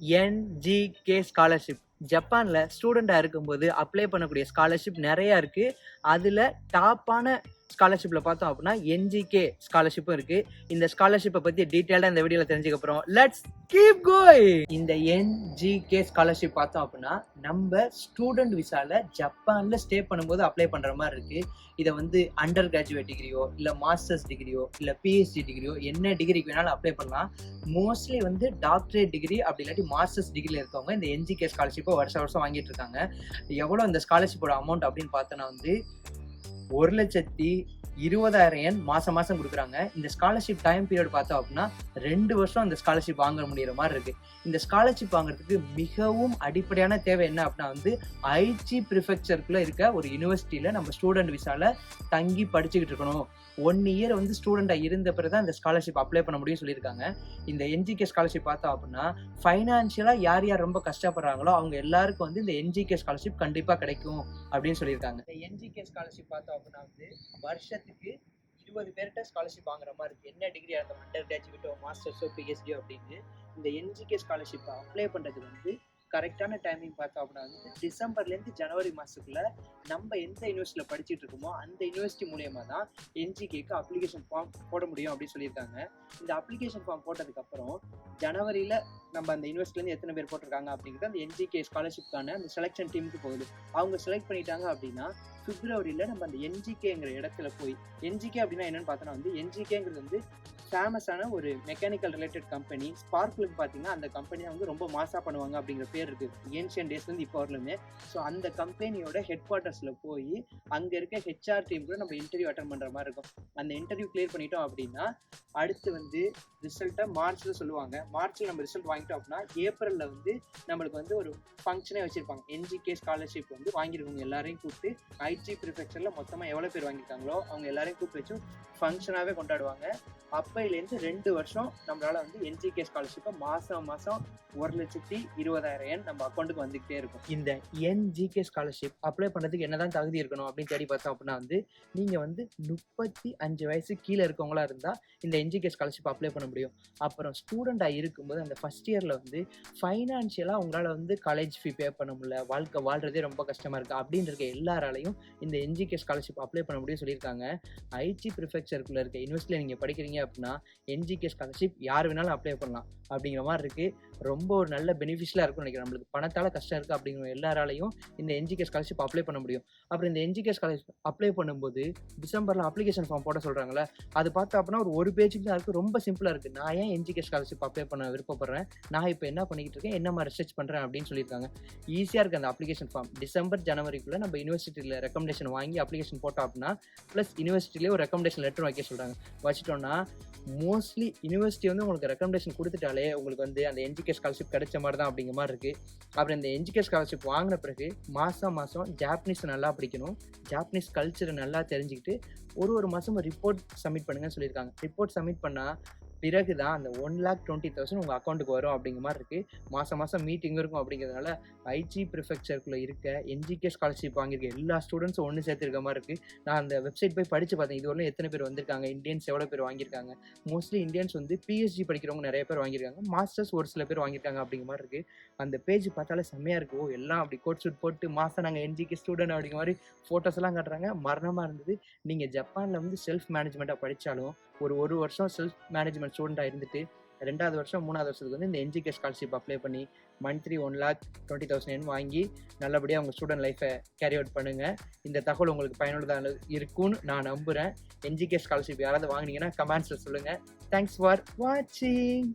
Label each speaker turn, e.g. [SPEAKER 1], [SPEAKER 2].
[SPEAKER 1] NGK scholarship ஜப்பானில் ஸ்டூடெண்ட்டாக இருக்கும்போது அப்ளை பண்ணக்கூடிய ஸ்காலர்ஷிப் நிறையா இருக்குது அதில் டாப்பான ஸ்காலர்ஷிப்பில் பார்த்தோம் அப்படின்னா என்ஜிகே ஸ்காலர்ஷிப்பும் இருக்குது இந்த ஸ்காலர்ஷிப்பை பற்றி டீட்டெயிலாக இந்த வீடியோவில் தெரிஞ்சுக்க போகிறோம் லெட்ஸ் கீப் கோய் இந்த என்ஜிகே ஸ்காலர்ஷிப் பார்த்தோம் அப்படின்னா நம்ம ஸ்டூடெண்ட் விசாவில் ஜப்பானில் ஸ்டே பண்ணும்போது அப்ளை பண்ணுற மாதிரி இருக்குது இதை வந்து அண்டர் கிராஜுவேட் டிகிரியோ இல்லை மாஸ்டர்ஸ் டிகிரியோ இல்லை பிஹெச்டி டிகிரியோ என்ன டிகிரிக்கு வேணாலும் அப்ளை பண்ணலாம். மோஸ்ட்லி வந்து டாக்டரேட் டிகிரி அப்படி இல்லாட்டி மாஸ்டர்ஸ் டிகிரியில் இருக்கவங்க இந்த என்ஜிகே ஸ்காலர்ஷிப்பை வருஷம் வருஷம் வாங்கிட்டு இருக்காங்க. எவ்வளோ இந்த ஸ்காலர்ஷிப்போட அமௌண்ட் அப்படின்னு பார்த்தோன்னா வந்து ஒரு லட்சத்தி இருபதாயிரம் எண் மாசம் மாசம் கொடுக்குறாங்க. இந்த ஸ்காலர்ஷிப் டைம் பீரியட் பார்த்தோம் அப்படின்னா ரெண்டு வருஷம் அந்த ஸ்காலர்ஷிப் வாங்க முடியிற மாதிரி இருக்கு. இந்த ஸ்காலர்ஷிப் வாங்குறதுக்கு மிகவும் அடிப்படையான தேவை என்ன அப்படின்னா வந்து ஐஜி ப்ரிஃபெக்சருக்குள்ள இருக்க ஒரு யூனிவர்சிட்டியில நம்ம ஸ்டூடெண்ட் விசால தங்கி படிச்சுக்கிட்டு இருக்கணும். ஒன் இயர் வந்து ஸ்டூடெண்டாக இருந்த பிறகு தான் இந்த ஸ்காலர்ஷிப் அப்ளை பண்ண முடியும் சொல்லியிருக்காங்க. இந்த என்ஜிகே ஸ்காலர்ஷிப் பார்த்தோம் அப்படின்னா ஃபைனான்ஷியலாக யார் யார் ரொம்ப கஷ்டப்படுறாங்களோ அவங்க எல்லாருக்கும் வந்து இந்த என்ஜிகே ஸ்காலர்ஷிப் கண்டிப்பாக கிடைக்கும் அப்படின்னு சொல்லியிருக்காங்க. இந்த என்ஜிகே ஸ்காலர்ஷிப் பார்த்தோம் அப்படின்னா வந்து வருஷத்துக்கு இருபது பேர்கிட்ட ஸ்காலர்ஷிப் வாங்குற மாதிரி இருக்கு. என்ன டிகிரி இருந்தாலும் அண்டர் கிராஜுவேட்டோ மாஸ்டர்ஸோ பிஹெச்டியோ அப்படின்னு இந்த என்ஜிகே ஸ்காலர்ஷிப்பை அப்ளை பண்ணுறது வந்து கரெக்டான டைமிங் பார்த்தோம் அப்படின்னா வந்து டிசம்பர்லேருந்து ஜனவரி மாதத்துக்குள்ள நம்ம எந்த யூனிவர்சிட்டியில் படிச்சுட்டு இருக்கோமோ அந்த யூனிவர்சிட்டி மூலயமா தான் என்ஜிகேக்கு அப்ளிகேஷன் ஃபார்ம் போட முடியும் அப்படின்னு சொல்லியிருக்காங்க. இந்த அப்ளிகேஷன் ஃபார்ம் போட்டதுக்கப்புறம் ஜனவரியில் நம்ம அந்த யூனிவர்சிட்டிலேருந்து எத்தனை பேர் போட்டிருக்காங்க அப்படிங்கிறது அந்த என்ஜிகே ஸ்காலர்ஷிப்கான அந்த செலெக்ஷன் டீமுக்கு போகுது. அவங்க செலக்ட் பண்ணிட்டாங்க அப்படின்னா பிப்ரவரியில் நம்ம அந்த என்ஜிகேங்கிற இடத்துல போய் என்ஜிகே அப்படின்னா என்னன்னு பார்த்தோன்னா வந்து என்ஜிகேங்கிறது வந்து ஃபேமஸான ஒரு மெக்கானிக்கல் ரிலேட்டட் கம்பெனி ஸ்பார்க்லுக்கு பார்த்தீங்கன்னா அந்த கம்பெனி வந்து ரொம்ப மாசா பண்ணுவாங்க அப்படிங்கிற பேர் இருக்கு. ஏன்ஷியன் டேஸ்லேருந்து இப்போ வரலுமே. ஸோ அந்த கம்பெனியோட ஹெட் குவார்ட்டர்ஸில் போய் அங்கே இருக்க ஹெச்ஆர் டீம் கூட நம்ம இன்டர்வியூ அட்டன் பண்ணுற மாதிரி இருக்கும். அந்த இன்டர்வியூ கிளியர் பண்ணிட்டோம் அப்படின்னா அடுத்து வந்து ரிசல்ட்டை மார்ச்சில் சொல்லுவாங்க. மார்ச்சில் நம்ம ரிசல்ட் வாங்கிட்டோம் அப்படின்னா ஏப்ரலில் வந்து நம்மளுக்கு வந்து ஒரு ஃபங்க்ஷனே வச்சிருப்பாங்க. என்ஜிகே ஸ்காலர்ஷிப் வந்து வாங்கியிருக்கவங்க எல்லாரையும் கூப்பிட்டு ஐஜி ப்ரிஃபெக்சரில் மொத்தமாக எவ்வளோ பேர் வாங்கியிருக்காங்களோ அவங்க எல்லாரையும் கூப்பிட்டு வச்சும் ஃபங்க்ஷனாகவே கொண்டாடுவாங்க. அப்பையிலேருந்து ரெண்டு வருஷம் நம்மளால வந்து என்ஜிகே ஸ்காலர்ஷிப்பை மாதம் மாதம் ஒரு லட்சத்தி இருபதாயிரம் எண் நம்ம அக்கௌண்ட்டுக்கு வந்துக்கிட்டே இருக்கும். இந்த என்ஜிகே ஸ்காலர்ஷிப் அப்ளை பண்ணுறதுக்கு என்னதான் தகுதி இருக்கணும் அப்படின்னு தேடி பார்த்தோம் அப்படின்னா வந்து நீங்கள் வந்து முப்பத்தி அஞ்சு வயசு கீழே இருக்கவங்களா இருந்தால் இந்த என்ஜிகே ஸ்காலர்ஷிப் அப்ளை பண்ண முடியும். அப்புறம் ஸ்டூடெண்ட்டாக இருக்கும்போது அந்த ஃபஸ்ட் இயரில் வந்து ஃபைனான்ஷியலாக உங்களால் வந்து காலேஜ் ஃபீ பே பண்ண முடியல வாழ்க்கை வாழ்றதே ரொம்ப கஷ்டமாக இருக்குது அப்படின்னு இருக்க எல்லாராலையும் இந்த என்ஜிகே ஸ்காலர்ஷிப் அப்ளை பண்ண முடியும் சொல்லியிருக்காங்க. ஐடி ப்ரிஃபெக்சருக்குள்ள இருக்க யூனிவர்சிட்டியில் நீங்கள் படிக்கிறீங்க அப்படின்னா என்ஜிகே ஸ்காலர்ஷிப் யார் வேணாலும் அப்ளை பண்ணலாம் அப்படிங்கிற மாதிரி இருக்குது ரொம்ப ஒரு நல்ல பெனிஃபிஷியலாக இருக்கும்னு நினைக்கிறேன். நம்மளுக்கு பணத்தால் கஷ்டம் இருக்குது அப்படிங்கிற எல்லாராலையும் இந்த என்ஜிகே ஸ்காலர்ஷிப் அப்ளை பண்ண முடியும். அப்புறம் இந்த என்ஜிகே ஸ்காலர்ஷிப் அப்ளை பண்ணும்போது டிசம்பரில் அப்ளிகேஷன் ஃபார்ம் போட சொல்கிறாங்களே அது பார்த்தா அப்படின்னா ஒரு ஒரு பேஜுக்கு தான் இருக்குது ரொம்ப சிம்பிளாக இருக்குது நான் ஏன் என்ஜிகே ஸ்காலர்ஷிப் அப்ளை பண்ண விருப்பப்படுறேன்? நான் இப்போ என்ன பண்ணிக்கிட்டு இருக்கேன்? என்ன மாதிரி ரிசர்ச் பண்ணுறேன் அப்படின்னு சொல்லியிருக்காங்க. ஈஸியாக இருக்குது அந்த அப்ளிகேஷன் ஃபார்ம் டிசம்பர் ஜனவரிக்குள்ளே நம்ம யூனிவர்சிட்டியில் ரெக்கமெண்டேஷன் வாங்கி அப்ளிகேஷன் போட்டோம் அப்படின்னா ப்ளஸ் யூனிவர்சிட்டிலே ஒரு ரெக்கமெண்டேஷன் லெட்டர் வைக்க சொல்கிறாங்க வச்சுட்டோம்னா மோஸ்ட்லி யூனிவர்சிட்டி வந்து உங்களுக்கு ரெக்கமெண்டேஷன் கொடுத்துட்டாலே உங்களுக்கு வந்து அந்த என்ஜிகே ஸ்காலர்ஷிப் கிடைச்ச மாதிரி தான் அப்படிங்கிற மாதிரி இருக்குது அப்புறம் இந்த என்ஜிகே ஸ்காலர்ஷிப் வாங்கின பிறகு மாதம் மாதம் ஜாப்பனீஸ் நல்லா படிக்கணும். ஜாப்பனீஸ் கல்ச்சரை நல்லா தெரிஞ்சுக்கிட்டு ஒரு ஒரு மாதம் ரிப்போர்ட் சப்மிட் பண்ணுங்கன்னு சொல்லியிருக்காங்க. ரிப்போர்ட் சப்மிட் பண்ணால் பிறகு தான் அந்த ஒன் லேக் டுவெண்ட்டி தௌசண்ட் உங்கள் அக்கௌண்ட்டுக்கு வரும் அப்படிங்கிற மாதிரி இருக்குது மாதம் மாதம் மீட்டிங் இருக்கும் அப்படிங்கிறதுனால ஐஜி ப்ரிஃபெக்சருக்குள்ளே இருக்க என்ஜிகே ஸ்காலர்ஷிப் வாங்கியிருக்க எல்லா ஸ்டூடெண்ட்ஸும் ஒன்று சேர்த்துருக்க மாதிரி இருக்குது நான் அந்த வெப்சைட் போய் படித்து பார்த்தேன். இது எத்தனை பேர் வந்திருக்காங்க? இந்தியன்ஸ் எவ்வளோ பேர் வாங்கியிருக்காங்க? மோஸ்ட்லி இந்தியன்ஸ் வந்து பிஹெச்டி படிக்கிறவங்க நிறைய பேர் வாங்கியிருக்காங்க. மாஸ்டர்ஸ் ஒரு சில பேர் வாங்கியிருக்காங்க அப்படிங்கிற மாதிரி இருக்குது அந்த பேஜ் பார்த்தாலே செம்மையாக இருக்கும் ஓ எல்லாம் அப்படி கோட் ஷூட் போட்டு மாதம் நாங்கள் என்ஜிகே ஸ்டூடெண்ட் அப்படிங்கிற மாதிரி ஃபோட்டோஸ் எல்லாம் காட்டுறாங்க. மரணமாக இருந்தது. நீங்கள் ஜப்பானில் வந்து செல்ஃப் மேனேஜ்மெண்ட்டாக படித்தாலும் ஒரு ஒரு வருஷம் செல்ஃப் மேனேஜ்மெண்ட் ஸ்டூடெண்ட்டாக இருந்துட்டு ரெண்டாவது வருஷம் மூணாவது வருஷத்துக்கு வந்து இந்த என்ஜிகே ஸ்காலர்ஷிப் அப்ளை பண்ணி monthly one lakh twenty thousand வாங்கி நல்லபடியாக உங்கள் ஸ்டூடெண்ட் லைஃப்பை கேரி அவுட் பண்ணுங்கள் இந்த தகவல் உங்களுக்கு பயனுள்ளதாக இருக்கும்னு நான் நம்புகிறேன் என்ஜிகே ஸ்காலர்ஷிப் யாராவது வாங்கினீங்கன்னா கமெண்ட்ஸில் சொல்லுங்கள் தேங்க்ஸ் ஃபார் வாட்சிங்